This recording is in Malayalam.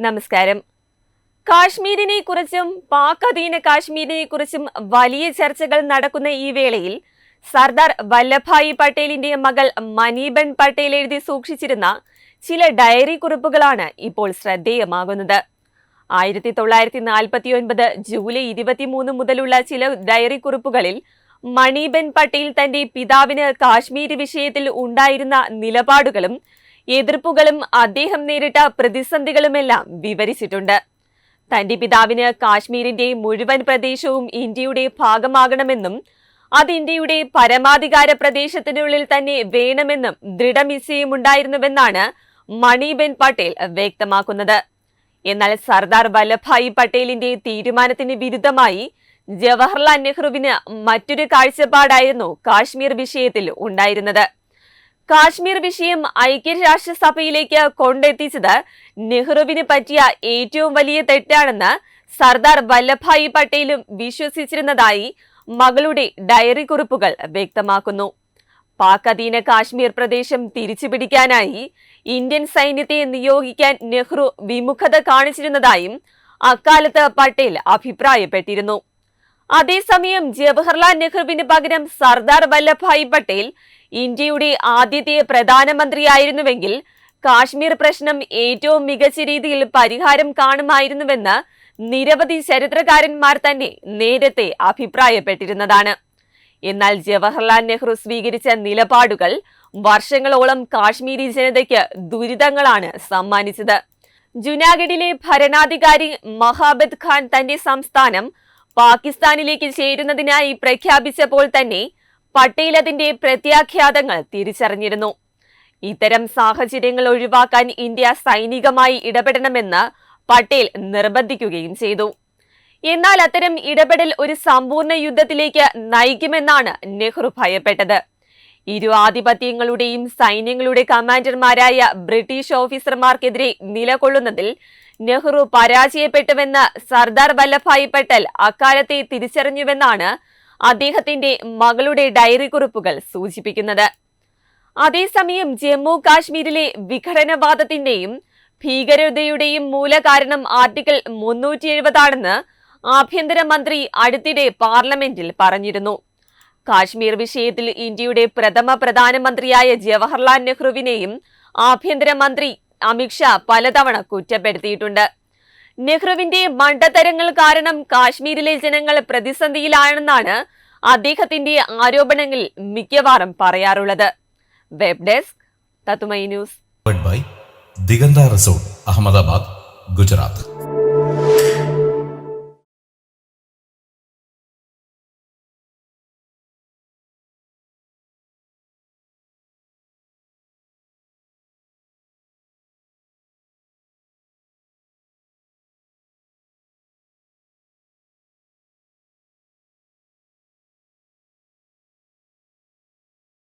നമസ്കാരം. കാശ്മീരിനെ കുറിച്ചും പാക് അധീന കാശ്മീരിനെ കുറിച്ചും വലിയ ചർച്ചകൾ നടക്കുന്ന ഈ വേളയിൽ സർദാർ വല്ലഭായി പട്ടേലിന്റെ മകൾ മനീബൻ പട്ടേൽ എഴുതി സൂക്ഷിച്ചിരുന്ന ചില ഡയറി കുറിപ്പുകളാണ് ഇപ്പോൾ ശ്രദ്ധേയമാകുന്നത്. ആയിരത്തി തൊള്ളായിരത്തി നാൽപ്പത്തി ഒൻപത് ജൂലൈ ഇരുപത്തിമൂന്ന് മുതലുള്ള ചില ഡയറി കുറിപ്പുകളിൽ മണീബൻ പട്ടേൽ തന്റെ പിതാവിന് കാശ്മീർ വിഷയത്തിൽ ഉണ്ടായിരുന്ന നിലപാടുകളും എതിർപ്പുകളും അദ്ദേഹം നേരിട്ട പ്രതിസന്ധികളുമെല്ലാം വിവരിച്ചിട്ടുണ്ട്. തന്റെ പിതാവിന് കാശ്മീരിന്റെ മുഴുവൻ പ്രദേശവും ഇന്ത്യയുടെ ഭാഗമാകണമെന്നും അത് ഇന്ത്യയുടെ പരമാധികാര പ്രദേശത്തിനുള്ളിൽ തന്നെ വേണമെന്നും ദൃഢനിശ്ചയമുണ്ടായിരുന്നുവെന്നാണ് മണിബെൻ പട്ടേൽ വ്യക്തമാക്കുന്നത്. എന്നാൽ സർദാർ വല്ലഭായി പട്ടേലിന്റെ തീരുമാനത്തിന് വിരുദ്ധമായി ജവഹർലാൽ നെഹ്റുവിന് മറ്റൊരു കാഴ്ചപ്പാടായിരുന്നു കാശ്മീർ വിഷയത്തിൽ ഉണ്ടായിരുന്നത്. കാശ്മീർ വിഷയം ഐക്യരാഷ്ട്രസഭയിലേക്ക് കൊണ്ടെത്തിച്ചത് നെഹ്റുവിന് പറ്റിയ ഏറ്റവും വലിയ തെറ്റാണെന്ന് സർദാർ വല്ലഭായി പട്ടേലും വിശ്വസിച്ചിരുന്നതായി മകളുടെ ഡയറി കുറിപ്പുകൾ വ്യക്തമാക്കുന്നു. പാക് അധീന കാശ്മീർ പ്രദേശം തിരിച്ചുപിടിക്കാനായി ഇന്ത്യൻ സൈന്യത്തെ നിയോഗിക്കാൻ നെഹ്റു വിമുഖത കാണിച്ചിരുന്നതായും അക്കാലത്ത് പട്ടേൽ അഭിപ്രായപ്പെട്ടിരുന്നു. അതേസമയം ജവഹർലാൽ നെഹ്റുവിന് പകരം സർദാർ വല്ലഭായ് പട്ടേൽ ഇന്ത്യയുടെ ആദ്യത്തെ പ്രധാനമന്ത്രിയായിരുന്നുവെങ്കിൽ കാശ്മീർ പ്രശ്നം ഏറ്റവും മികച്ച രീതിയിൽ പരിഹാരം കാണുമായിരുന്നുവെന്ന് നിരവധി ചരിത്രകാരന്മാർ തന്നെ നേരത്തെ അഭിപ്രായപ്പെട്ടിരുന്നതാണ്. എന്നാൽ ജവഹർലാൽ നെഹ്റു സ്വീകരിച്ച നിലപാടുകൾ വർഷങ്ങളോളം കാശ്മീരി ജനതയ്ക്ക് ദുരിതങ്ങളാണ് സമ്മാനിച്ചത്. ജുനാഗഡിലെ ഭരണാധികാരി മഹാബത് ഖാൻ തന്റെ സംസ്ഥാനം പാകിസ്ഥാനിലേക്ക് ചേരുന്നതിനായി പ്രഖ്യാപിച്ചപ്പോൾ തന്നെ പട്ടേൽ അതിന്റെ പ്രത്യാഖ്യാതങ്ങൾ തിരിച്ചറിഞ്ഞിരുന്നു. ഇത്തരം സാഹചര്യങ്ങൾ ഒഴിവാക്കാൻ ഇന്ത്യ സൈനികമായി ഇടപെടണമെന്ന് പട്ടേൽ നിർബന്ധിക്കുകയും ചെയ്തു. എന്നാൽ അത്തരം ഇടപെടൽ ഒരു സമ്പൂർണ യുദ്ധത്തിലേക്ക് നയിക്കുമെന്നാണ് നെഹ്റു ഭയപ്പെട്ടത്. ഇരു ആധിപത്യങ്ങളുടെയും സൈന്യങ്ങളുടെ കമാൻഡർമാരായ ബ്രിട്ടീഷ് ഓഫീസർമാർക്കെതിരെ നിലകൊള്ളുന്നതിൽ നെഹ്റു പരാജയപ്പെട്ടുവെന്ന് സർദാർ വല്ലഭായ് പട്ടേൽ അക്കാലത്തെ തിരിച്ചറിഞ്ഞുവെന്നാണ് അദ്ദേഹത്തിന്റെ മകളുടെ ഡയറി കുറിപ്പുകൾ സൂചിപ്പിക്കുന്നത്. അതേസമയം ജമ്മു കാശ്മീരിലെ വിഘടനവാദത്തിന്റെയും ഭീകരതയുടെയും മൂലകാരണം ആർട്ടിക്കിൾ മുന്നൂറ്റി എഴുപതാണെന്ന് ആഭ്യന്തരമന്ത്രി അടുത്തിടെ പാർലമെന്റിൽ പറഞ്ഞിരുന്നു. കാശ്മീർ വിഷയത്തിൽ ഇന്ത്യയുടെ പ്രഥമ പ്രധാനമന്ത്രിയായ ജവഹർലാൽ നെഹ്റുവിനെയും ആഭ്യന്തരമന്ത്രി അമിത്ഷാ പലതവണ കുറ്റപ്പെടുത്തിയിട്ടുണ്ട്. നെഹ്റുവിന്റെ മണ്ടത്തരങ്ങൾ കാരണം കാശ്മീരിലെ ജനങ്ങൾ പ്രതിസന്ധിയിലാണെന്നാണ് അദ്ദേഹത്തിന്റെ ആരോപണങ്ങളിൽ മിക്കവാറും പറയാറുള്ളത്. വെബ് ഡെസ്ക് തത്തുമൈ news. Diganta resort Ahmedabad Gujarat.